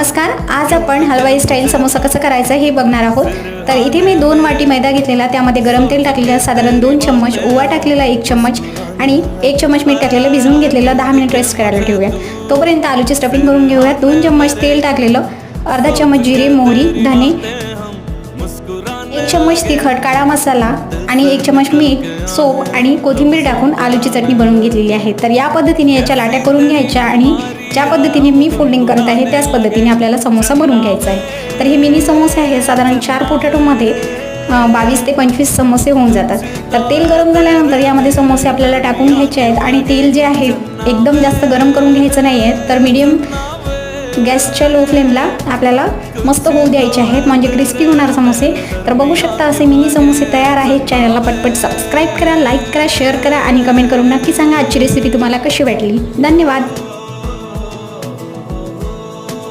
नमस्कार आज आपण हलवाई स्टाईल समोसा कसं करायचं हे बघणार आहोत. तर इथे मी दोन वाटी मैदा घेतलेला त्यामध्ये गरम तेल टाकलेलं साधारण दोन चम्मच ओवा टाकलेला एक चम्मच आणि एक चम्मच मीठ टाकलेलं भिजवून घेतलेलं दहा मिनिट रेस्ट करायला ठेवूया. तोपर्यंत आलूची स्टफिंग करून घेऊया दोन चम्मच तेल टाकलेलं अर्धा चम्मच जिरे मोहरी धने एक चम्मच तिखट काळा मसाला आणि एक चम्मच मीठ सोप आणि कोथिंबीर टाकून आलूची चटणी बनवून घेतलेली आहे. तर या पद्धतीने याच्या लाट्या करून घ्यायच्या आणि ज्या पद्धतीने मी फोल्डिंग करत आहे त्याच पद्धतीने आपल्याला समोसा बनवून घ्यायचा आहे. तर हे मिनी समोसे आहे साधारण चार पोटॅटोमध्ये बावीस ते पंचवीस समोसे होऊन जातात. तर तेल गरम झाल्यानंतर यामध्ये समोसे आपल्याला टाकून घ्यायचे आहेत. आणि तेल जे आहे एकदम जास्त गरम करून घ्यायचं नाही आहे तर मीडियम गॅसच्या लो फ्लेमला आपल्याला मस्त होऊ द्यायचे आहेत. म्हणजे क्रिस्पी होणार समोसे. तर बघू शकता असे मिनी समोसे तयार आहेत. चॅनलला पटपट सबस्क्राईब करा लाईक करा शेअर करा आणि कमेंट करून नक्की सांगा आजची रेसिपी तुम्हाला कशी वाटली. धन्यवाद.